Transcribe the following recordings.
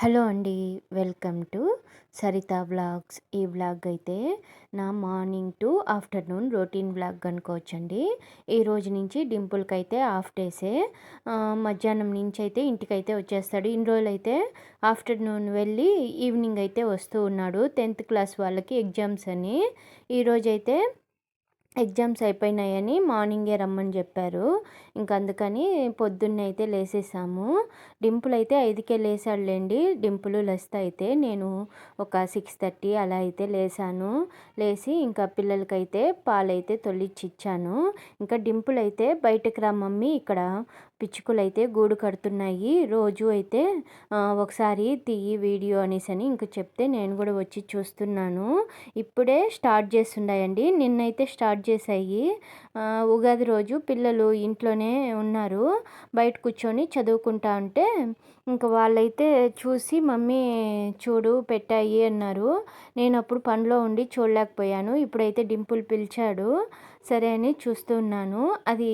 Hello అండి welcome to Saritha blogs ఈ blog అయితే నా morning to afternoon routine blog అనుకోవచ్చండి. ఈ రోజు నుంచి డింపుల్కి అయితే హాఫ్ డేసే. మధ్యాహ్నం నుంచి అయితే ఇంటికైతే వచ్చేస్తాడు. ఇన్ని రోజులు అయితే ఆఫ్టర్నూన్ వెళ్ళి ఈవినింగ్ అయితే వస్తూ ఉన్నాడు. టెన్త్ క్లాస్ వాళ్ళకి ఎగ్జామ్స్ అని. ఈరోజైతే ఎగ్జామ్స్ అయిపోయినాయని మార్నింగే రమ్మని చెప్పారు. ఇంక అందుకని పొద్దున్నే అయితే లేసేసాము. డింపుల్ అయితే ఐదుకే లేసాడులేండి. డింపులు లస్త అయితే నేను ఒక సిక్స్ థర్టీ అలా అయితే లేసాను. లేచి ఇంకా పిల్లలకైతే పాలైతే తొలిచ్చి ఇచ్చాను ఇంకా డింపుల్ అయితే బయటకు రా మమ్మీ ఇక్కడ పిచ్చుకలు అయితే గూడు కడుతున్నాయి. రోజు అయితే ఒకసారి తీయి వీడియో అనేసి అని ఇంక చెప్తే నేను కూడా వచ్చి చూస్తున్నాను. ఇప్పుడే స్టార్ట్ చేస్తున్నాయండి నిన్నైతే స్టార్ట్ చేశాయి. ఉగాది రోజు పిల్లలు ఇంట్లోనే ఉన్నారు. బయట కూర్చొని చదువుకుంటా ఉంటే ఇంకా వాళ్ళైతే చూసి మమ్మీ చూడు పెట్టాయి అన్నారు. నేను అప్పుడు పనిలో ఉండి చూడలేకపోయాను. ఇప్పుడైతే డింపుల్ పిలిచాడు. సరే అని చూస్తున్నాను అది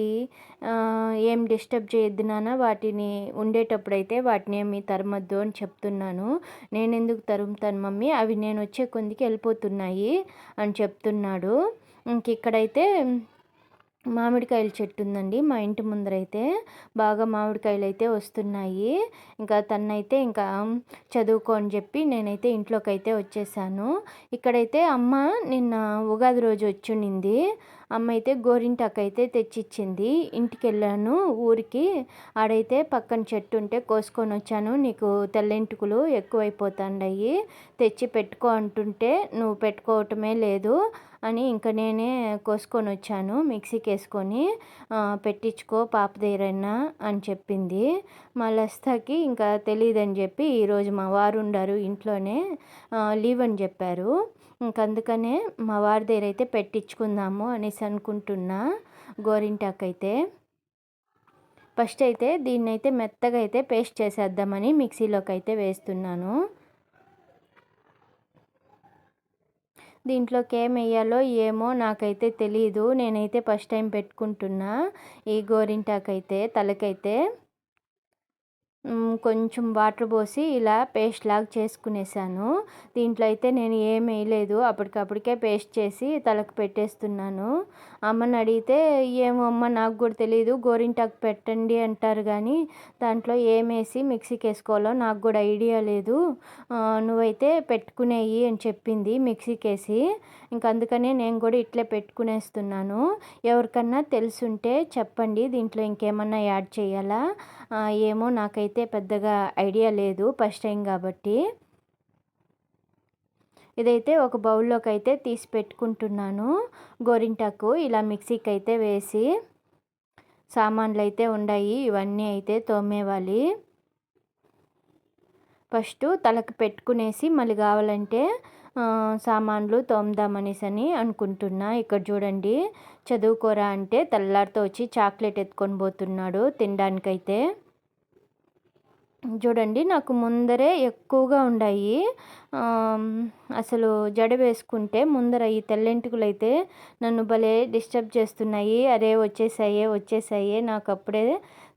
ఏం డిస్టర్బ్ చేయొద్దు నాన్న వాటిని ఉండేటప్పుడైతే వాటిని ఏమి తరమద్దు అని చెప్తున్నాను. నేను ఎందుకు తరుముతాను మమ్మీ? అవి నేను వచ్చే కొందికి వెళ్ళిపోతున్నాయి అని చెప్తున్నాడు. ఇంక ఇక్కడైతే మామిడికాయల చెట్టు ఉందండి మా ఇంటి ముందరైతే బాగా మామిడికాయలు అయితే వస్తున్నాయి. ఇంకా తనైతే ఇంకా చదువుకో అని చెప్పి నేనైతే ఇంట్లోకి అయితే వచ్చేసాను. ఇక్కడైతే అమ్మ నిన్న ఉగాది రోజు వచ్చింది అమ్మ అయితే గోరింటాకు అయితే తెచ్చిచ్చింది. ఇంటికి వెళ్ళాను ఊరికి. ఆడైతే పక్కన చెట్టు ఉంటే కోసుకొని వచ్చాను నీకు తెల్లెంటుకులు ఎక్కువైపోతాండయి. తెచ్చి పెట్టుకో అంటుంటే నువ్వు పెట్టుకోవటమే లేదు అని ఇంకా నేనే కోసుకొని వచ్చాను మిక్సీకి వేసుకొని పెట్టించుకో పాప దగ్గరన్నా అని చెప్పింది. మా లస్తాకి ఇంకా తెలియదని చెప్పి ఈరోజు మా వారు ఉండారు ఇంట్లోనే లీవ్ అని చెప్పారు. ఇంకందుకనే మా వారి దగ్గర అయితే పెట్టించుకుందాము అనేసి అనుకుంటున్నా గోరింటాకు అయితే ఫస్ట్ అయితే దీన్ని అయితే మెత్తగా అయితే పేస్ట్ చేసేద్దామని మిక్సీలోకి అయితే వేస్తున్నాను. దీంట్లోకి ఏం వేయాలో ఏమో నాకైతే తెలియదు నేనైతే ఫస్ట్ టైం పెట్టుకుంటున్నా ఈ గోరింటాకైతే తలకైతే. కొంచెం వాటర్ పోసి ఇలా పేస్ట్ లాగా చేసుకునేసాను. దీంట్లో అయితే నేను ఏం వేయలేదు. అప్పటికప్పటికే పేస్ట్ చేసి తలకు పెట్టేస్తున్నాను. అమ్మని అడిగితే ఏమో అమ్మ నాకు కూడా తెలియదు గోరింటాకు పెట్టండి అంటారు కానీ దాంట్లో ఏమేసి మిక్సీకి వేసుకోవాలో నాకు కూడా ఐడియా లేదు. నువ్వైతే పెట్టుకునేయి అని చెప్పింది మిక్సీకి వేసి. ఇంక అందుకనే నేను కూడా ఇట్లే పెట్టుకునేస్తున్నాను. ఎవరికన్నా తెలుసుంటే చెప్పండి. దీంట్లో ఇంకేమన్నా యాడ్ చేయాలా? ఏమో నాకైతే పెద్దగా ఐడియా లేదు ఫస్ట్ టైం కాబట్టి. ఇదైతే ఒక బౌల్లోకి అయితే తీసి పెట్టుకుంటున్నాను. గోరింటాకు ఇలా మిక్సీకి అయితే వేసి సామాన్లు అయితే ఉన్నాయి ఇవన్నీ అయితే తోమేవాలి. ఫస్ట్ తలకు పెట్టుకునేసి మళ్ళీ కావాలంటే సామాన్లు తోమదామనేసని అని అనుకుంటున్నా. ఇక్కడ చూడండి చదువుకోరా అంటే తెల్లారితో వచ్చి చాక్లెట్ ఎత్తుకొని పోతున్నాడు తినడానికైతే. చూడండి నాకు ముందరే ఎక్కువగా ఉన్నాయి అసలు జడ వేసుకుంటే ముందర ఈ తెల్లెంటుకులు అయితే నన్ను భలే డిస్టర్బ్ చేస్తున్నాయి. అరే వచ్చేసాయే వచ్చేసాయే నాకు అప్పుడే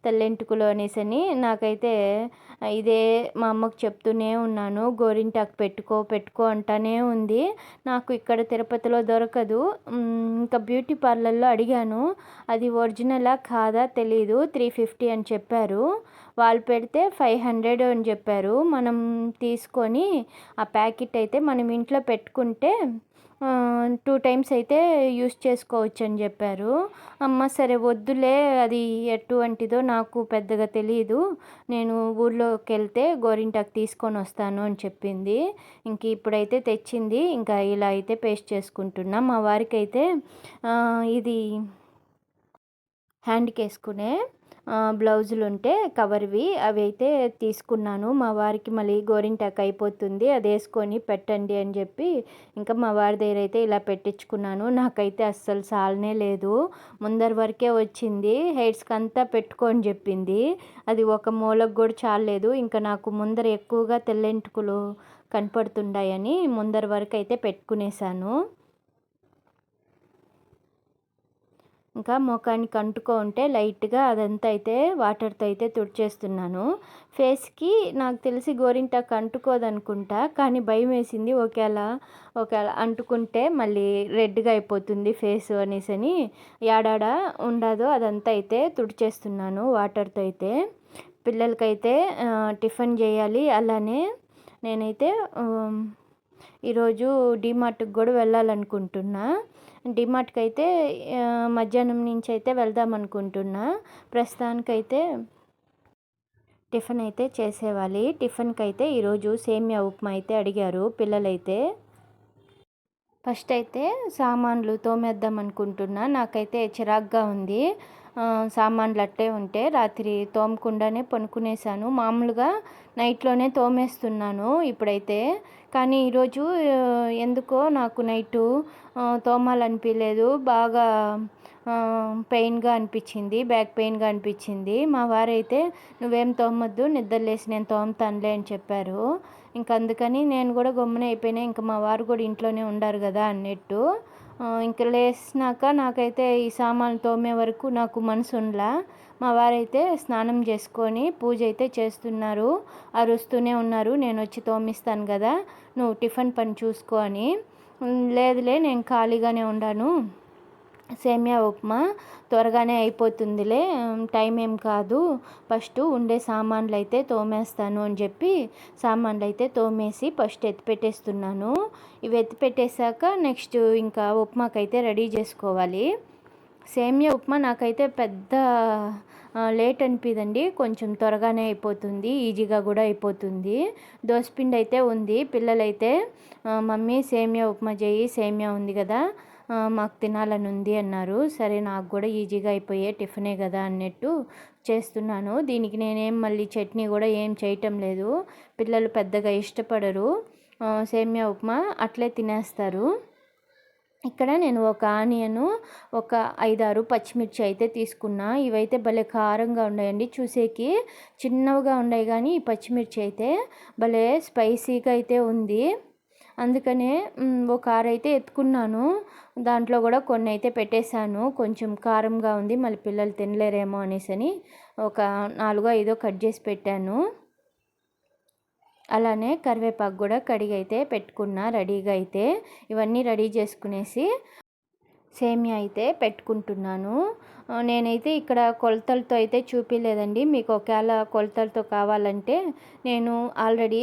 తెల్లెంటుకులు అనేసని నాకైతే ఇదే మా అమ్మకు చెప్తూనే ఉన్నాను. గోరింటాకు పెట్టుకో పెట్టుకో అంటానే ఉంది. నాకు ఇక్కడ తిరుపతిలో దొరకదు. ఇంకా బ్యూటీ పార్లర్లో అడిగాను. అది ఒరిజినలా కాదా తెలీదు. త్రీ ఫిఫ్టీ అని చెప్పారు. వాళ్ళు పెడితే ఫైవ్ హండ్రెడ్ అని చెప్పారు. మనం తీసుకొని ఆ ప్యాకెట్ అయితే మనం ఇంట్లో పెట్టుకుంటే టూ టైమ్స్ అయితే యూస్ చేసుకోవచ్చు అని చెప్పారు. అమ్మ సరే వద్దులే అది ఎటువంటిదో నాకు పెద్దగా తెలియదు నేను ఊర్లోకి వెళ్తే గోరింటాకు తీసుకొని వస్తాను అని చెప్పింది. ఇంక ఇప్పుడైతే తెచ్చింది. ఇంకా ఇలా అయితే పేస్ట్ చేసుకుంటున్నా. మా వారికైతే ఇది హ్యాండ్కి వేసుకునే బ్లౌజులు ఉంటే కవర్వి. అవి అయితే తీసుకున్నాను. మా వారికి మళ్ళీ గోరింటాక్ అయిపోతుంది. అది వేసుకొని పెట్టండి అని చెప్పి ఇంకా మా వారి దగ్గర అయితే ఇలా పెట్టించుకున్నాను. నాకైతే అస్సలు సాలనే లేదు. ముందర వరకే వచ్చింది. హెయిర్స్కి అంతా పెట్టుకొని చెప్పింది. అది ఒక మూలకు కూడా చాలలేదు. ఇంకా నాకు ముందర ఎక్కువగా తెల్లెంటుకులు కనపడుతుండాయని ముందర వరకు అయితే పెట్టుకునేసాను. ఇంకా ముఖానికి అంటుకో ఉంటే లైట్గా అదంతా అయితే వాటర్తో అయితే తుడిచేస్తున్నాను. ఫేస్కి నాకు తెలిసి గోరింటాకు అంటుకోదనుకుంటా కానీ భయం వేసింది ఒకేలా ఒకవేళ అంటుకుంటే మళ్ళీ రెడ్గా అయిపోతుంది ఫేస్ అనేసి అని ఏడాడ ఉండదో అదంతా అయితే తుడిచేస్తున్నాను వాటర్తో అయితే పిల్లలకైతే టిఫిన్ చేయాలి అలానే నేనైతే ఈరోజు డిమార్ట్కి కూడా వెళ్ళాలనుకుంటున్నా. డిమార్ట్కి అయితే మధ్యాహ్నం నుంచి అయితే వెళ్దాం అనుకుంటున్నా. ప్రస్తుతానికైతే టిఫిన్ అయితే చేసేవాలి. టిఫిన్కి అయితే ఈరోజు సేమియా ఉప్మా అయితే అడిగారు పిల్లలైతే. ఫస్ట్ అయితే సామాన్లు తోమేద్దాం అనుకుంటున్నా. నాకైతే చిరాగ్గా ఉంది. సామాన్లు అట్టే ఉంటే రాత్రి తోమకుండానే పనుకునేసాను మామూలుగా నైట్లోనే తోమేస్తున్నాను ఇప్పుడైతే. కానీ ఈరోజు ఎందుకో నాకు నైటు తోమాలనిపించలేదు బాగా పెయిన్గా అనిపించింది బ్యాక్ పెయిన్గా అనిపించింది. మా వారైతే నువ్వేం తోమొద్దు నిద్రలేసి నేను తోముతానులే అని చెప్పారు. ఇంక అందుకని నేను కూడా గమ్మున అయిపోయినా. ఇంకా మా వారు కూడా ఇంట్లోనే ఉండారు కదా అన్నట్టు. ఇంక లేచినాక నాకైతే ఈ సామాన్లు తోమే వరకు నాకు మనసు ఉండలా. మా వారైతే స్నానం చేసుకొని పూజ అయితే చేస్తున్నారు. అరుస్తూనే ఉన్నారు. నేను వచ్చి తోమిస్తాను కదా. నువ్వు టిఫిన్ పని చూసుకో అని. లేదులే నేను ఖాళీగానే ఉండాను. సేమియా ఉప్మా త్వరగానే అయిపోతుందిలే. టైం ఏం కాదు. ఫస్ట్ ఉండే సామాన్లు అయితే తోమేస్తాను అని చెప్పి సామాన్లు అయితే తోమేసి ఫస్ట్ ఎత్తి పెట్టేస్తున్నాను. ఇవి ఎత్తి పెట్టేశాక నెక్స్ట్ ఇంకా ఉప్మాకైతే రెడీ చేసుకోవాలి. సేమియా ఉప్మా నాకైతే పెద్ద లేట్ అనిపిదండి. కొంచెం త్వరగానే అయిపోతుంది. ఈజీగా కూడా అయిపోతుంది. దోసపిండి అయితే ఉంది. పిల్లలైతే మమ్మీ సేమియా ఉప్మా చేయి సేమియా ఉంది కదా. మాకు తినాలని ఉంది అన్నారు. సరే నాకు కూడా ఈజీగా అయిపోయే టిఫినే కదా అన్నట్టు చేస్తున్నాను. దీనికి నేనేం మళ్ళీ చట్నీ కూడా ఏం చేయటం లేదు. పిల్లలు పెద్దగా ఇష్టపడరు. సేమియా ఉప్మా అట్లే తినేస్తారు. ఇక్కడ నేను ఒక ఆనియను ఒక ఐదారు పచ్చిమిర్చి అయితే తీసుకున్నా. ఇవైతే భలే కారంగా ఉన్నాయండి. చూసేకి చిన్నవిగా ఉన్నాయి కానీ ఈ పచ్చిమిర్చి అయితే భలే స్పైసీగా అయితే ఉంది. అందుకనే ఒక ఆరు అయితే ఎత్తుకున్నాను. దాంట్లో కూడా కొన్ని అయితే పెట్టేశాను. కొంచెం కారంగా ఉంది మళ్ళీ పిల్లలు తినలేరేమో అనేసి అని ఒక నాలుగో ఐదో కట్ చేసి పెట్టాను. అలానే కరివేపాకు కూడా కడిగి అయితే పెట్టుకున్నా రెడీగా అయితే. ఇవన్నీ రెడీ చేసుకునేసి సేమియా అయితే పెట్టుకుంటున్నాను. నేనైతే ఇక్కడ కొలతలతో అయితే చూపించలేదండి మీకు ఒకవేళ కొలతలతో కావాలంటే నేను ఆల్రెడీ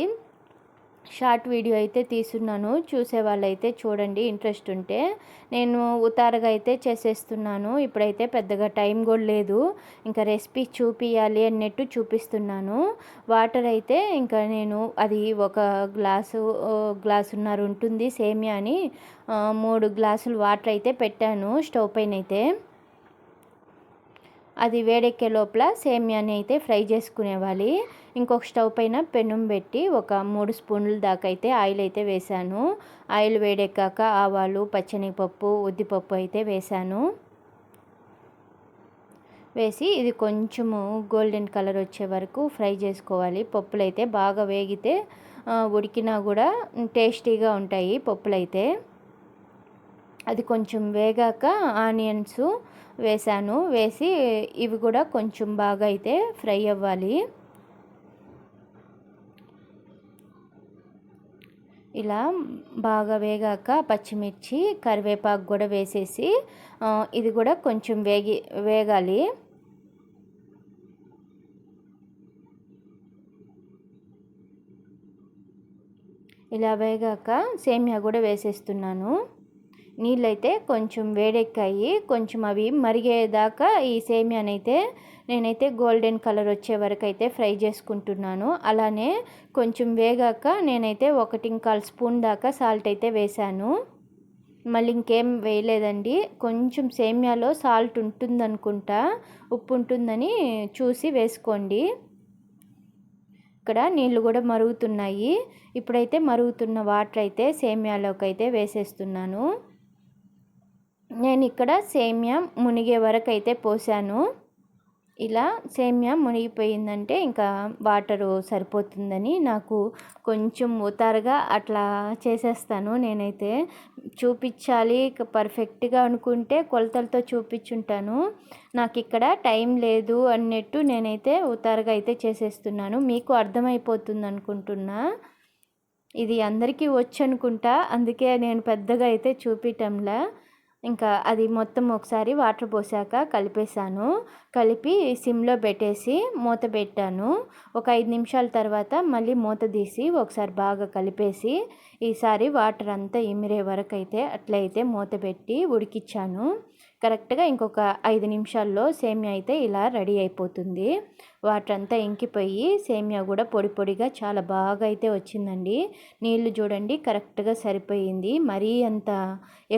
షార్ట్ వీడియో అయితే తీసున్నాను చూసే వాళ్ళైతే చూడండి ఇంట్రెస్ట్ ఉంటే. నేను ఉతారగా అయితే చేసేస్తున్నాను. ఇప్పుడైతే పెద్దగా టైం కూడా లేదు. ఇంకా రెసిపీ చూపియాలి అన్నట్టు చూపిస్తున్నాను. వాటర్ అయితే ఇంకా నేను అది ఒక గ్లాసు గ్లాసున్నర ఉంటుంది సేమియా అని మూడు గ్లాసులు వాటర్ అయితే పెట్టాను స్టవ్ పైన అయితే. అది వేడెక్కే లోపల సేమియాని అయితే ఫ్రై చేసుకునేవాలి. ఇంకొక స్టవ్ పైన పెనం పెట్టి ఒక మూడు స్పూన్ల దాకా అయితే ఆయిల్ అయితే వేశాను. ఆయిల్ వేడెక్కాక ఆవాలు పచ్చనిపప్పు ఉద్దిపప్పు అయితే వేశాను. వేసి ఇది కొంచెము గోల్డెన్ కలర్ వచ్చే వరకు ఫ్రై చేసుకోవాలి. పప్పులు అయితే బాగా వేగితే ఉడికినా కూడా టేస్టీగా ఉంటాయి పప్పులు అయితే అది కొంచెం వేగాక ఆనియన్స్ వేసాను. వేసి ఇవి కూడా కొంచెం బాగా అయితే ఫ్రై అవ్వాలి. ఇలా బాగా వేగాక పచ్చిమిర్చి కరివేపాకు కూడా వేసేసి ఇది కూడా కొంచెం వేగి వేగాలి. ఇలా వేగాక సేమియా కూడా వేసేస్తున్నాను. నీళ్ళైతే కొంచెం వేడెక్కాయి కొంచెం అవి మరిగేదాకా ఈ సేమియానైతే నేనైతే గోల్డెన్ కలర్ వచ్చే వరకు అయితే ఫ్రై చేసుకుంటున్నాను. అలానే కొంచెం వేగాక నేనైతే ఒకటి ఇంకాల్ స్పూన్ దాకా సాల్ట్ అయితే వేశాను. మళ్ళీ ఇంకేం వేయలేదండి. కొంచెం సేమియాలో సాల్ట్ ఉంటుందనుకుంటా ఉప్పు ఉంటుందని చూసి వేసుకోండి. ఇక్కడ నీళ్ళు కూడా మరుగుతున్నాయి. ఇప్పుడైతే మరుగుతున్న వాటర్ అయితే సేమియాలోకి అయితే వేసేస్తున్నాను. నేను ఇక్కడ సేమియా మునిగే వరకు అయితే పోసాను ఇలా సేమ్యా మునిగిపోయిందంటే ఇంకా వాటరు సరిపోతుందని నాకు కొంచెం ఉతారుగా అట్లా చేసేస్తాను. నేనైతే చూపించాలి పర్ఫెక్ట్గా అనుకుంటే కొలతలతో చూపించుంటాను. నాకు ఇక్కడ టైం లేదు అన్నట్టు నేనైతే ఉతారుగా అయితే చేసేస్తున్నాను. మీకు అర్థమైపోతుంది అనుకుంటున్నా ఇది అందరికీ వచ్చు అనుకుంటా అందుకే నేను పెద్దగా అయితే చూపించటంలా ఇంకా అది మొత్తం ఒకసారి వాటర్ పోసాక కలిపేశాను. కలిపి సిమ్లో పెట్టేసి మూత పెట్టాను. ఒక ఐదు నిమిషాల తర్వాత మళ్ళీ మూత తీసి ఒకసారి బాగా కలిపేసి ఈసారి వాటర్ అంతా ఇమిరే వరకు అయితే అట్లయితే మూత పెట్టి ఉడికిచ్చాను. కరెక్ట్గా ఇంకొక ఐదు నిమిషాల్లో సేమియా అయితే ఇలా రెడీ అయిపోతుంది. వాటర్ అంతా ఇంకిపోయి సేమియా కూడా పొడి పొడిగా చాలా బాగా అయితే వచ్చిందండి. నీళ్ళు చూడండి కరెక్ట్గా సరిపోయింది. మరీ అంత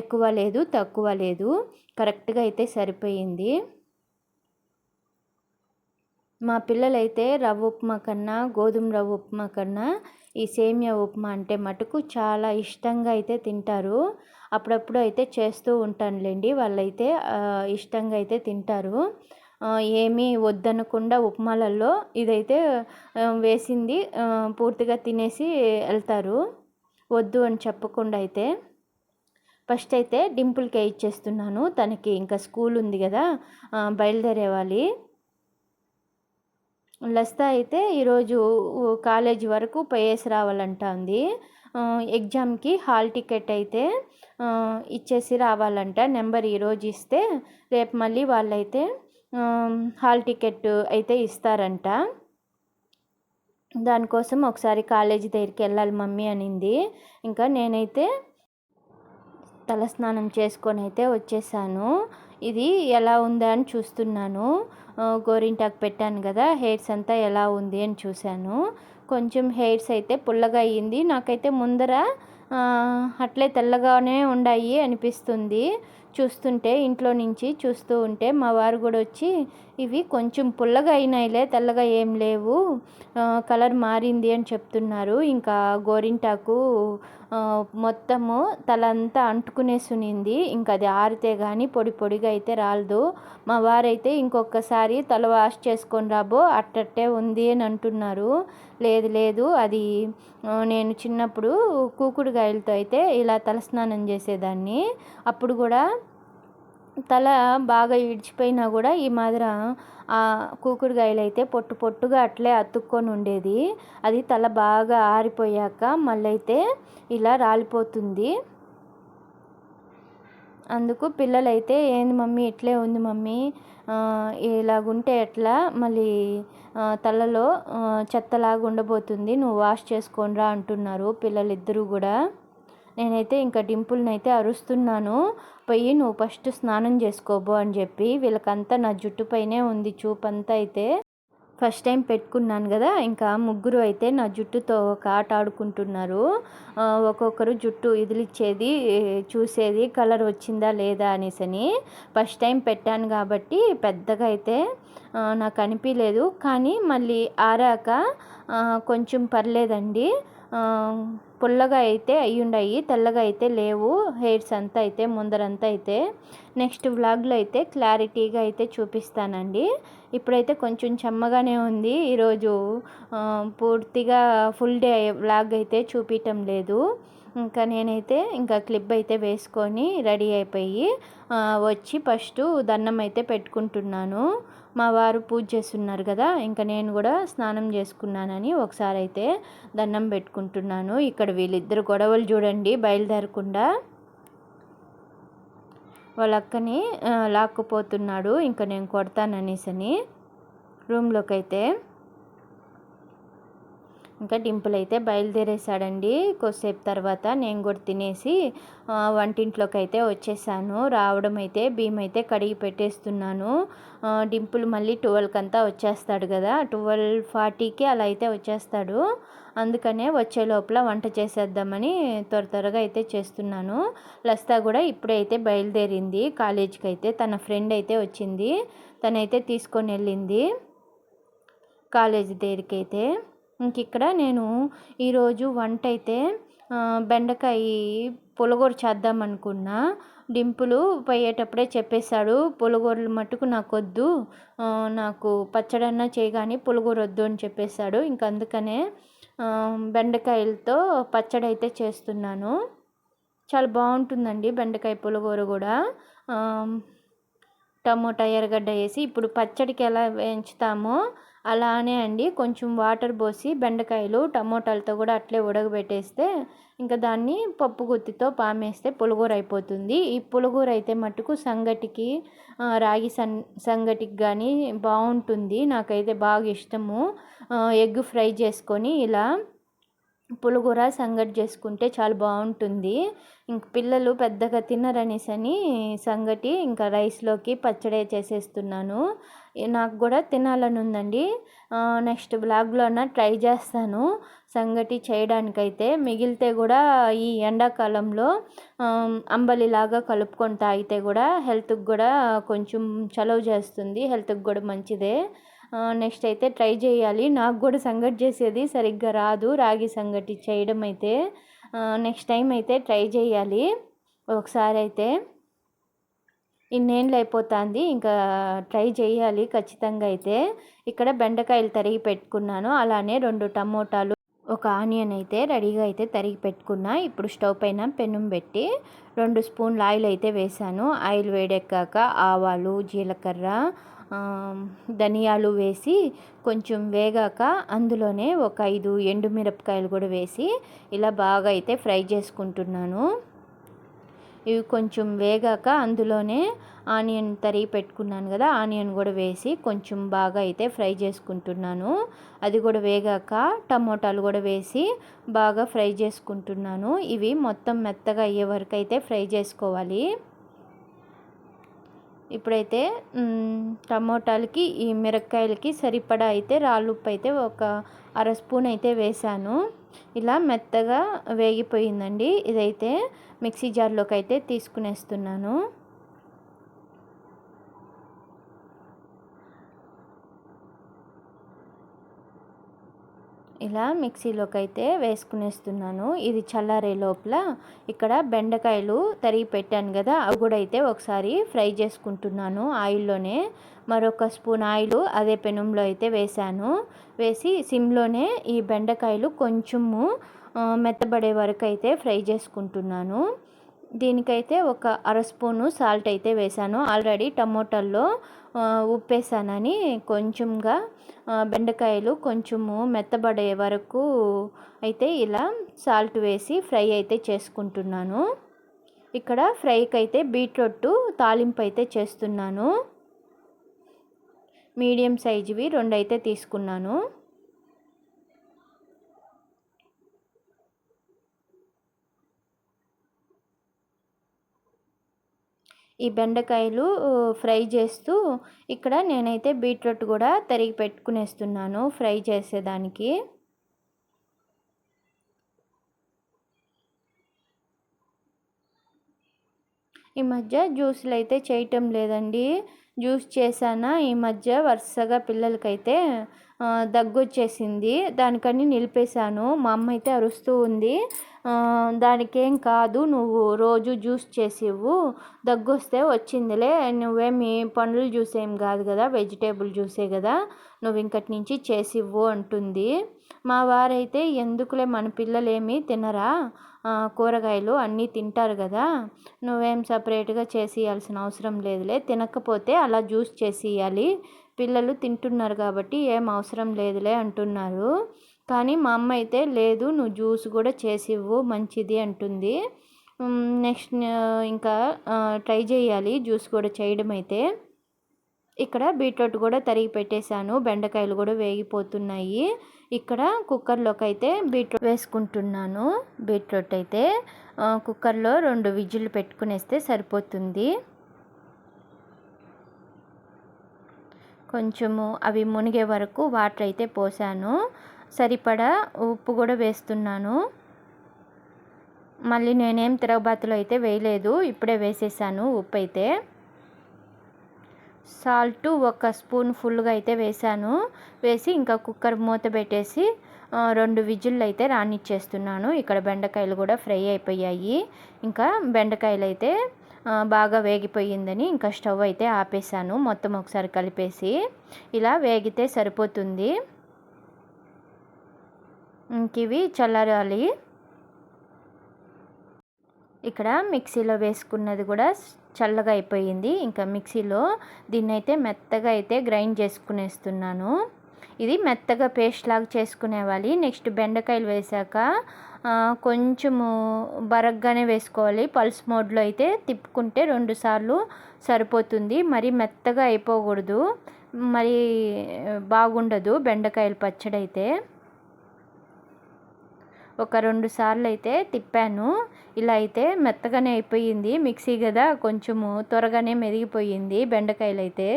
ఎక్కువ లేదు తక్కువ లేదు. కరెక్ట్గా అయితే సరిపోయింది. మా పిల్లలైతే రవ్వ ఉప్మా కన్నా గోధుమ రవ్వ ఉప్మా కన్నా ఈ సేమియా ఉప్మా అంటే మటుకు చాలా ఇష్టంగా అయితే తింటారు. అప్పుడప్పుడు అయితే చేస్తూ ఉంటానులేండి. వాళ్ళైతే ఇష్టంగా అయితే తింటారు. ఏమీ వద్దనకుండా ఉప్మాలల్లో ఇదైతే వేసింది పూర్తిగా తినేసి వెళ్తారు. వద్దు అని చెప్పకుండా అయితే. ఫస్ట్ అయితే డింపుల్కే ఇచ్చేస్తున్నాను. తనకి ఇంకా స్కూల్ ఉంది కదా బయలుదేరేవాలి. లస్తా అయితే ఈరోజు కాలేజీ వరకు పోయేసి రావాలంటుంది. ఎగ్జామ్కి హాల్ టికెట్ అయితే ఇచ్చేసి రావాలంట. నెంబర్ ఈరోజు ఇస్తే రేపు మళ్ళీ వాళ్ళైతే హాల్ టికెట్ అయితే ఇస్తారంట. దానికోసం ఒకసారి కాలేజీ దగ్గరికి వెళ్ళాలి మమ్మీ అనింది. ఇంకా నేనైతే తలస్నానం చేసుకొని అయితే వచ్చేసాను. ఇది ఎలా ఉందా అని చూస్తున్నాను. గోరింటాకు పెట్టాను కదా హెయిర్స్ అంతా ఎలా ఉంది అని చూశాను. కొంచెం హెయిర్స్ అయితే పుల్లగా అయ్యింది. నాకైతే ముందర అట్లే తెల్లగానే ఉన్నాయి అనిపిస్తుంది. చూస్తుంటే ఇంట్లో నుంచి చూస్తూ ఉంటే మా వారు కూడా వచ్చి ఇవి కొంచెం పుల్లగా అయినాయిలే తెల్లగా ఏం లేవు. కలర్ మారింది అని చెప్తున్నారు. ఇంకా గోరింటాకు మొత్తము తలంతా అంటుకునేసునింది. ఇంకా అది ఆరితే కానీ పొడి పొడిగా అయితే రాలదు. మా వారైతే ఇంకొకసారి తల వాష్ చేసుకొని రాబో అట్టట్టే ఉంది అని అంటున్నారు. లేదు లేదు అది నేను చిన్నప్పుడు కూకుడుగాయలతో అయితే ఇలా తలస్నానం చేసేదాన్ని. అప్పుడు కూడా తల బాగా ఇడిచిపోయినా కూడా ఈ మాదిర ఆ కూకుడుగాయలు అయితే పొట్టు పొట్టుగా అట్లే అతుక్కొని ఉండేది. అది తల బాగా ఆరిపోయాక మళ్ళీ అయితే ఇలా రాలిపోతుంది. అందుకు పిల్లలైతే ఏంది మమ్మీ ఇట్లే ఉంది మమ్మీ ఇలాగుంటే ఎట్లా? మళ్ళీ తలలో చెత్తలాగా ఉండబోతుంది నువ్వు వాష్ చేసుకొనిరా అంటున్నారు పిల్లలిద్దరూ కూడా. నేనైతే ఇంకా డింపుల్ని అయితే అరుస్తున్నాను పోయి నువ్వు ఫస్ట్ స్నానం చేసుకోబో అని చెప్పి వీళ్ళకంతా నా జుట్టుపైనే ఉంది చూపంతా అయితే. ఫస్ట్ టైం పెట్టుకున్నాను కదా ఇంకా ముగ్గురు అయితే నా జుట్టుతో ఒక ఆట ఆడుకుంటున్నారు. ఒక్కొక్కరు జుట్టు ఇదిలిచ్చేది చూసేది కలర్ వచ్చిందా లేదా అనేసి అని ఫస్ట్ టైం పెట్టాను కాబట్టి పెద్దగా అయితే నాకు అనిపించలేదు కానీ మళ్ళీ ఆరాక కొంచెం పర్లేదండి. పుల్లగా అయితే అయ్యుండయి తెల్లగా అయితే లేవు. హెయిర్స్ అంతా అయితే ముందరంతా అయితే. నెక్స్ట్ వ్లాగ్లో అయితే క్లారిటీగా అయితే చూపిస్తానండి. ఇప్పుడైతే కొంచెం చెమ్మగానే ఉంది. ఈరోజు పూర్తిగా ఫుల్ డే వ్లాగ్ అయితే చూపించటం లేదు. ఇంకా నేనైతే ఇంకా క్లిప్ అయితే వేసుకొని రెడీ అయిపోయి వచ్చి ఫస్ట్ దండం అయితే పెట్టుకుంటున్నాను. మా వారు పూజ చేస్తున్నారు కదా ఇంకా నేను కూడా స్నానం చేసుకున్నానని ఒకసారి అయితే దండం పెట్టుకుంటున్నాను. ఇక్కడ వీళ్ళిద్దరు గొడవలు చూడండి బయలుదేరకుండా వాళ్ళ అక్కని లాక్కుపోతున్నాడు. ఇంకా నేను కొడతాననేసని రూమ్లోకి అయితే ఇంకా డింపుల్ అయితే బయలుదేరేసాడండి కొద్దిసేపు తర్వాత నేను కూడా తినేసి వంటింట్లోకి అయితే వచ్చేసాను. రావడం అయితే భీమ్ అయితే కడిగి పెట్టేస్తున్నాను. డింపుల్ మళ్ళీ ట్వెల్వ్కి అంతా వచ్చేస్తాడు కదా. ట్వెల్వ్ ఫార్టీకి అలా అయితే వచ్చేస్తాడు. అందుకనే వచ్చే లోపల వంట చేసేద్దామని త్వర త్వరగా అయితే చేస్తున్నాను. లస్తా కూడా ఇప్పుడైతే బయలుదేరింది. కాలేజీకి అయితే తన ఫ్రెండ్ అయితే వచ్చింది. తనైతే తీసుకొని వెళ్ళింది కాలేజీ దగ్గరికి అయితే ఇంక ఇక్కడ నేను ఈరోజు వంట అయితే బెండకాయ పులగూర చేద్దాం అనుకున్నా డింపులు పోయేటప్పుడే చెప్పేశాడు పులగూరలు మట్టుకు నాకు వద్దు నాకు పచ్చడన్నా చేయగానే పులగూర వద్దు అని చెప్పేశాడు. ఇంక అందుకనే బెండకాయలతో పచ్చడి అయితే చేస్తున్నాను. చాలా బాగుంటుందండి బెండకాయ పులగూర కూడా. టమోటా ఎర్రగడ్డ వేసి ఇప్పుడు పచ్చడికి ఎలా వేయించుతామో అలానే అండి కొంచెం వాటర్ పోసి బెండకాయలు టమోటాలతో కూడా అట్లే ఉడకబెట్టేస్తే ఇంకా దాన్ని పప్పు గుత్తితో పామేస్తే పులుగూర అయిపోతుంది. ఈ పులుగూర అయితే మట్టుకు సంగటికి రాగి సన్ సంగటికి కానీ బాగుంటుంది. నాకైతే బాగా ఇష్టము. ఎగ్ ఫ్రై చేసుకొని ఇలా పులుగూర సంగటి చేసుకుంటే చాలా బాగుంటుంది. ఇంక పిల్లలు పెద్దగా తినరనేసి అని సంగటి ఇంకా రైస్లోకి పచ్చడి చేసేస్తున్నాను. నాకు కూడా తినాలని ఉందండి. నెక్స్ట్ బ్లాగ్లోన ట్రై చేస్తాను. సంగటి చేయడానికైతే మిగిలితే కూడా ఈ ఎండాకాలంలో అంబలిలాగా కలుపుకొని తాగితే కూడా హెల్త్కి కూడా కొంచెం చలవ చేస్తుంది. హెల్త్కి కూడా మంచిదే. నెక్స్ట్ అయితే ట్రై చేయాలి. నాకు కూడా సంగటి చేసేది సరిగ్గా రాదు రాగి సంగటి చేయడం అయితే. నెక్స్ట్ టైం అయితే ట్రై చేయాలి. ఒకసారి అయితే ఇన్నేళ్ళు అయిపోతుంది ఇంకా ట్రై చేయాలి ఖచ్చితంగా అయితే. ఇక్కడ బెండకాయలు తరిగి పెట్టుకున్నాను. అలానే రెండు టమోటాలు ఒక ఆనియన్ అయితే రెడీగా అయితే తరిగి పెట్టుకున్నా. ఇప్పుడు స్టవ్ పైన పెనం పెట్టి రెండు స్పూన్లు ఆయిల్ అయితే వేసాను ఆయిల్ వేడెక్కాక ఆవాలు జీలకర్ర ధనియాలు వేసి కొంచెం వేగాక అందులోనే ఒక ఐదు ఎండుమిరపకాయలు కూడా వేసి ఇలా బాగా అయితే ఫ్రై చేసుకుంటున్నాను. ఇవి కొంచెం వేగాక అందులోనే ఆనియన్ తరిగి పెట్టుకున్నాను కదా ఆనియన్ కూడా వేసి కొంచెం బాగా అయితే ఫ్రై చేసుకుంటున్నాను. అది కూడా వేగాక టమోటాలు కూడా వేసి బాగా ఫ్రై చేసుకుంటున్నాను. ఇవి మొత్తం మెత్తగా అయ్యే వరకు అయితే ఫ్రై చేసుకోవాలి. ఇప్పుడైతే టమోటాలకి ఈ మిరపకాయలకి సరిపడా అయితే రాళ్ళుప్పు అయితే ఒక అర స్పూన్ అయితే వేసాను ఇలా మెత్తగా వేగిపోయిందండి. ఇదైతే మిక్సీ జార్లోకి అయితే తీసుకునేస్తున్నాను. ఇలా మిక్సీలోకి అయితే వేసుకునేస్తున్నాను. ఇది చల్లారే లోపల ఇక్కడ బెండకాయలు తరిగి పెట్టాను కదా అవి కూడా అయితే ఒకసారి ఫ్రై చేసుకుంటున్నాను ఆయిల్లోనే. మరొక స్పూన్ ఆయిల్ అదే పెనంలో అయితే వేసాను వేసి సిమ్లోనే ఈ బెండకాయలు కొంచెము మెత్తబడే వరకు అయితే ఫ్రై చేసుకుంటున్నాను. దీనికైతే ఒక అర స్పూను సాల్ట్ అయితే వేసాను ఆల్రెడీ టమోటాల్లో ఉప్పేసానని కొంచెంగా బెండకాయలు కొంచెము మెత్తబడే వరకు అయితే ఇలా సాల్ట్ వేసి ఫ్రై అయితే చేసుకుంటున్నాను. ఇక్కడ ఫ్రైకి అయితే బీట్రూట్ తాలింపు అయితే చేస్తున్నాను. మీడియం సైజువి రెండు అయితే తీసుకున్నాను. ఈ బెండకాయలు ఫ్రై చేస్తూ ఇక్కడ నేనైతే బీట్రూట్ కూడా తరిగి పెట్టుకునేస్తున్నాను ఫ్రై చేసేదానికి. ఈ మధ్య జ్యూస్లు అయితే చేయటం లేదండి. జ్యూస్ చేశానా? ఈ మధ్య వరుసగా పిల్లలకైతే దగ్గు వచ్చేసింది దానికని నిలిపేశాను. మా అమ్మ అయితే అరుస్తూ ఉంది. దానికేం కాదు నువ్వు రోజు జ్యూస్ చేసి ఇవ్వు దగ్గు వస్తే వచ్చిందిలే నువ్వేమి పండ్లు జ్యూస్ ఏం కాదు కదా? వెజిటేబుల్ జ్యూసే కదా? నువ్వు ఇంకటి నుంచి చేసి ఇవ్వు అంటుంది. మా వారైతే ఎందుకులే మన పిల్లలేమి తినరా? కూరగాయలు అన్నీ తింటారు కదా? నువ్వేం సపరేట్గా చేసి ఇవ్వాల్సిన అవసరం లేదులే. తినకపోతే అలా జ్యూస్ చేసి ఇవ్వాలి పిల్లలు తింటున్నారు కాబట్టి ఏం అవసరం లేదులే అంటున్నారు. కానీ మా అమ్మ అయితే లేదు నువ్వు జ్యూస్ కూడా చేసి ఇవ్వు మంచిది అంటుంది. నెక్స్ట్ ఇంకా ట్రై చేయాలి జ్యూస్ కూడా చేయడం అయితే. ఇక్కడ బీట్రూట్ కూడా తరిగి పెట్టేశాను. బెండకాయలు కూడా వేగిపోతున్నాయి. ఇక్కడ కుక్కర్లోకి అయితే బీట్రూట్ వేసుకుంటున్నాను. బీట్రూట్ అయితే కుక్కర్లో రెండు విజిల్ పెట్టుకునేస్తే సరిపోతుంది. కొంచెము అవి మునిగే వరకు వాటర్ అయితే పోసాను. సరిపడా ఉప్పు కూడా వేస్తున్నాను. మళ్ళీ నేనేం తిరగబాతులో అయితే వేయలేదు ఇప్పుడే వేసేసాను ఉప్పు అయితే సాల్ట్ ఒక స్పూన్ ఫుల్గా అయితే వేసాను. వేసి ఇంకా కుక్కర్ మూత పెట్టేసి రెండు విజిల్లు అయితే రానిచ్చేస్తున్నాను. ఇక్కడ బెండకాయలు కూడా ఫ్రై అయిపోయాయి. ఇంకా బెండకాయలు అయితే బాగా వేగిపోయిందని ఇంకా స్టవ్ అయితే ఆపేసాను మొత్తం ఒకసారి కలిపేసి ఇలా వేగితే సరిపోతుంది. ఇంక ఇవి చల్లారాలి. ఇక్కడ మిక్సీలో వేసుకున్నది కూడా చల్లగా అయిపోయింది. ఇంకా మిక్సీలో దీన్ని అయితే మెత్తగా అయితే గ్రైండ్ చేసుకునేస్తున్నాను. ఇది మెత్తగా పేస్ట్ లాగా చేసుకునేవాలి నెక్స్ట్ బెండకాయలు వేసాక కొంచెము బరగ్గానే వేసుకోవాలి. పల్స్ మోడ్లో అయితే తిప్పుకుంటే రెండు సార్లు సరిపోతుంది. మరి మెత్తగా అయిపోకూడదు. మరి బాగుండదు బెండకాయల పచ్చడి అయితే. ఒక రెండు సార్లు అయితే తిప్పాను. ఇలా అయితే మెత్తగానే అయిపోయింది. మిక్సీ కదా కొంచెము త్వరగానే మెరిగిపోయింది బెండకాయలు అయితే.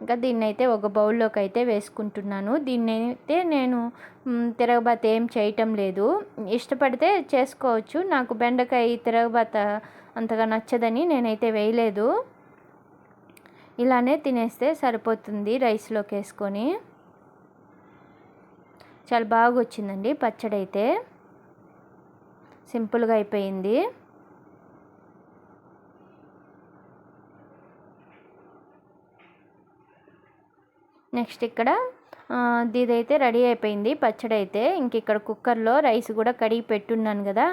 ఇంకా దీన్ని అయితే ఒక బౌల్లోకి అయితే వేసుకుంటున్నాను. దీన్ని అయితే నేను తిరగబాత ఏం చేయటం లేదు. ఇష్టపడితే చేసుకోవచ్చు. నాకు బెండకాయ తిరగబాత అంతగా నచ్చదని నేనైతే వేయలేదు. ఇలానే తినేస్తే సరిపోతుంది రైస్లోకి వేసుకొని చాలా బాగా వచ్చిందండి పచ్చడి అయితే సింపుల్గా అయిపోయింది. నెక్స్ట్ ఇక్కడ ఇదైతే రెడీ అయిపోయింది పచ్చడి అయితే ఇంక ఇక్కడ కుక్కర్లో రైస్ కూడా కడిగి పెట్టున్నాను కదా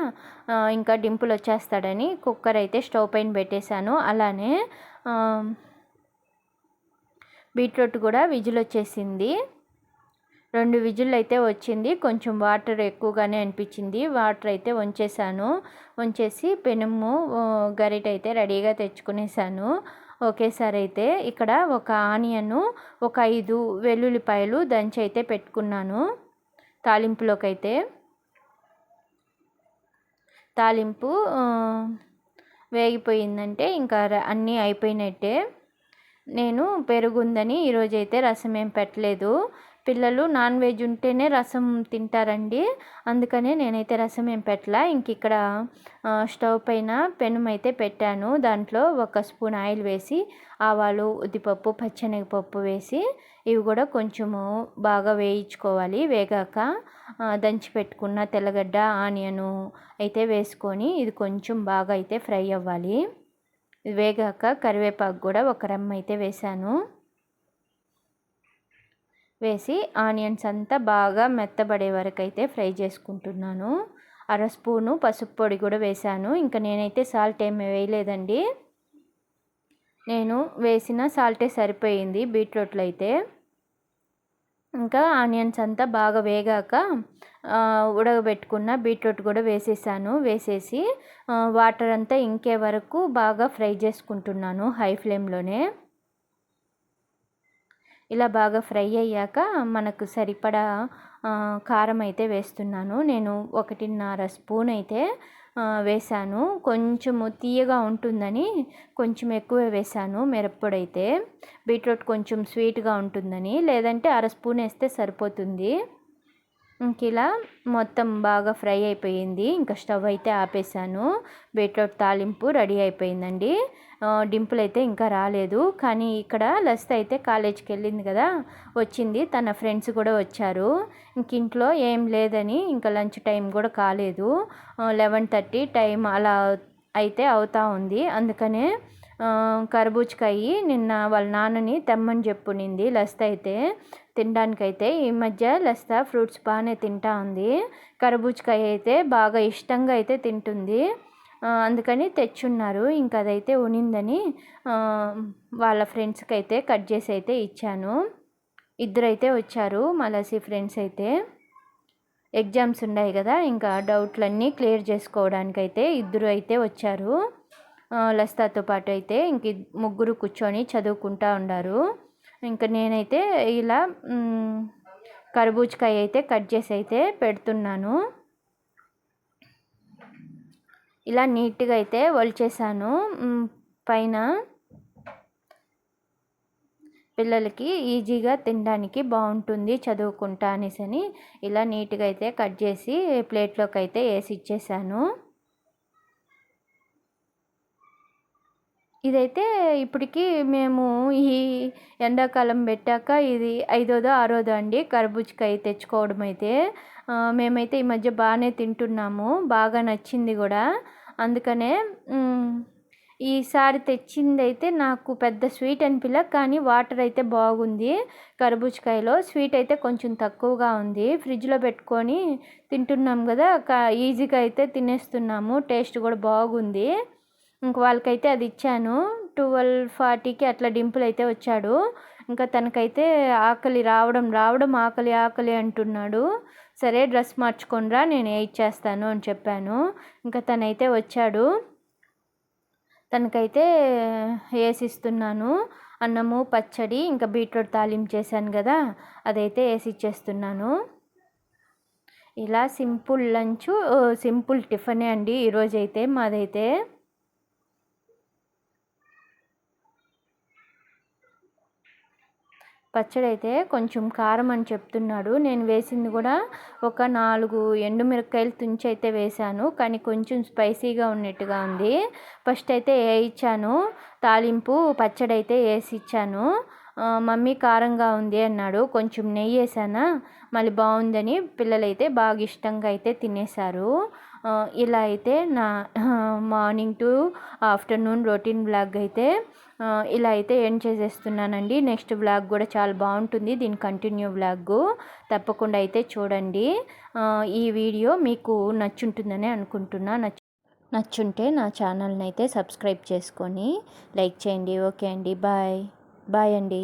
ఇంకా డింపులు వచ్చేస్తాడని కుక్కర్ అయితే స్టవ్ పైన పెట్టేశాను. అలానే బీట్రూట్ కూడా విజిల్ వచ్చేసింది. రెండు విజిల్ అయితే వచ్చింది కొంచెం వాటర్ ఎక్కువగానే అనిపించింది. వాటర్ అయితే వంచేసాను వంచేసి పెనుము గరిట అయితే రెడీగా తెచ్చుకునేసాను ఒకేసారి అయితే ఇక్కడ ఒక ఆనియను ఒక ఐదు వెల్లుల్లిపాయలు దంచి అయితే పెట్టుకున్నాను తాలింపులోకైతే. తాలింపు వేగిపోయిందంటే ఇంకా అన్నీ అయిపోయినట్టే. నేను పెరుగుందని ఈరోజైతే రసం ఏం పెట్టలేదు. పిల్లలు నాన్ వెజ్ ఉంటేనే రసం తింటారండి. అందుకనే నేనైతే రసం ఏం పెట్టలా. ఇంక ఇక్కడ స్టవ్ పైన పెనం అయితే పెట్టాను. దాంట్లో ఒక స్పూన్ ఆయిల్ వేసి ఆవాలు ఉద్దిపప్పు పచ్చనగపప్పు వేసి ఇవి కూడా కొంచెము బాగా వేయించుకోవాలి. వేగాక దంచి పెట్టుకున్న తెల్లగడ్డ ఆనియను అయితే వేసుకొని ఇది కొంచెం బాగా అయితే ఫ్రై అవ్వాలి. వేగాక కరివేపాకు కూడా ఒక రమ్మ అయితే వేశాను. వేసి ఆనియన్స్ అంతా బాగా మెత్తబడే వరకు అయితే ఫ్రై చేసుకుంటున్నాను. అర స్పూను పసుపు పొడి కూడా వేశాను. ఇంకా నేనైతే సాల్ట్ ఏమి వేయలేదండి. నేను వేసిన సాల్టే సరిపోయింది బీట్రూట్లో అయితే. ఇంకా ఆనియన్స్ అంతా బాగా వేగాక ఉడకబెట్టుకున్న బీట్రూట్ కూడా వేసేసాను. వేసేసి వాటర్ అంతా ఇంకే వరకు బాగా ఫ్రై చేసుకుంటున్నాను హై ఫ్లేమ్లోనే. ఇలా బాగా ఫ్రై అయ్యాక మనకు సరిపడా కారం అయితే వేస్తున్నాను. నేను ఒకటిన్నర స్పూన్ అయితే వేశాను. కొంచెము తీయగా ఉంటుందని కొంచెం ఎక్కువ వేశాను మిరప్పొడైతే. బీట్రూట్ కొంచెం స్వీట్గా ఉంటుందని. లేదంటే అర స్పూన్ వేస్తే సరిపోతుంది. ఇంక ఇలా మొత్తం బాగా ఫ్రై అయిపోయింది. ఇంకా స్టవ్ అయితే ఆపేసాను. బీట్రూట్ తాలింపు రెడీ అయిపోయిందండి. డింపుల్ అయితే ఇంకా రాలేదు. కానీ ఇక్కడ లస్త అయితే కాలేజీకి వెళ్ళింది కదా వచ్చింది. తన ఫ్రెండ్స్ కూడా వచ్చారు. ఇంక ఇంట్లో ఏం లేదని ఇంకా లంచ్ టైం కూడా కాలేదు. లెవెన్ థర్టీ టైం అలా అయితే అవుతా ఉంది. అందుకనే కర్బూజకాయ నిన్న వాళ్ళ నాన్నని తెమ్మని చెప్పునింది లస్త అయితే. తినడానికైతే ఈ మధ్య లస్త ఫ్రూట్స్ బాగానే తింటా ఉంది. కర్బూజకాయ అయితే బాగా ఇష్టంగా అయితే తింటుంది. అందుకని తెచ్చున్నారు. ఇంకా అదైతే ఉనిందని వాళ్ళ ఫ్రెండ్స్కి అయితే కట్ చేసి అయితే ఇచ్చాను. ఇద్దరైతే వచ్చారు మలసి ఫ్రెండ్స్ అయితే. ఎగ్జామ్స్ ఉన్నాయి కదా ఇంకా డౌట్లన్నీ క్లియర్ చేసుకోవడానికి అయితే ఇద్దరు అయితే వచ్చారు. లస్తాతో పాటు అయితే ఇంక ముగ్గురు కూర్చొని చదువుకుంటా ఉన్నారు ఇంకా నేనైతే ఇలా కర్బూజకాయ అయితే కట్ చేసి అయితే పెడుతున్నాను. ఇలా నీట్గా అయితే వలిచేసాను. పైన పిల్లలకి ఈజీగా తినడానికి బాగుంటుంది చదువుకుంటా అనేసి అని ఇలా నీట్గా అయితే కట్ చేసి ప్లేట్లోకి అయితే వేసి ఇచ్చేసాను. ఇదైతే ఇప్పటికి మేము ఈ ఎండాకాలం పెట్టాక ఇది ఐదోదో ఆరోదో అండి కర్బూజకాయ తెచ్చుకోవడం అయితే. మేమైతే ఈ మధ్య బాగానే తింటున్నాము. బాగా నచ్చింది కూడా. అందుకనే ఈసారి తెచ్చింది అయితే నాకు పెద్ద స్వీట్ అనిపిల్ల కానీ వాటర్ అయితే బాగుంది కర్బూజకాయలో. స్వీట్ అయితే కొంచెం తక్కువగా ఉంది. ఫ్రిడ్జ్లో పెట్టుకొని తింటున్నాం కదా ఈజీగా అయితే తినేస్తున్నాము. టేస్ట్ కూడా బాగుంది. ఇంక వాళ్ళకైతే అది ఇచ్చాను. ట్వెల్వ్ ఫార్టీకి అట్లా డింపుల్ అయితే వచ్చాడు. ఇంకా తనకైతే ఆకలి రావడం రావడం ఆకలి ఆకలి అంటున్నాడు. సరే డ్రెస్ మార్చుకొనిరా నేను ఏ ఇచ్చేస్తాను అని చెప్పాను. ఇంకా తనైతే వచ్చాడు. తనకైతే వేసిస్తున్నాను అన్నము పచ్చడి ఇంకా బీట్రూట్ తాలింపు చేశాను కదా అదైతే వేసి ఇచ్చేస్తున్నాను. ఇలా సింపుల్ లంచ్ సింపుల్ టిఫనే అండి ఈరోజైతే మాదైతే. పచ్చడి అయితే కొంచెం కారం అని చెప్తున్నాడు. నేను వేసింది కూడా ఒక నాలుగు ఎండుమిరపకాయలు తుంచి అయితే వేశాను. కానీ కొంచెం స్పైసీగా ఉన్నట్టుగా ఉంది. ఫస్ట్ అయితే వేయించాను. తాలింపు పచ్చడి అయితే వేసి ఇచ్చాను మమ్మీ కారంగా ఉంది అన్నాడు. కొంచెం నెయ్యి వేసానా? మళ్ళీ బాగుందని పిల్లలైతే బాగా ఇష్టంగా అయితే తినేశారు. ఇలా అయితే నా morning to afternoon routine blog అయితే ఇలా అయితే ఎండ్ చేసేస్తున్నానండి. నెక్స్ట్ బ్లాగ్ కూడా చాలా బాగుంటుంది. దీని కంటిన్యూ బ్లాగ్ తప్పకుండా అయితే చూడండి. ఈ వీడియో మీకు నచ్చుంటుందని అనుకుంటున్నా. నచ్చు నచ్చుంటే నా ఛానల్ని అయితే సబ్స్క్రైబ్ చేసుకొని లైక్ చేయండి. ఓకే అండి. బాయ్ బాయ్ అండి.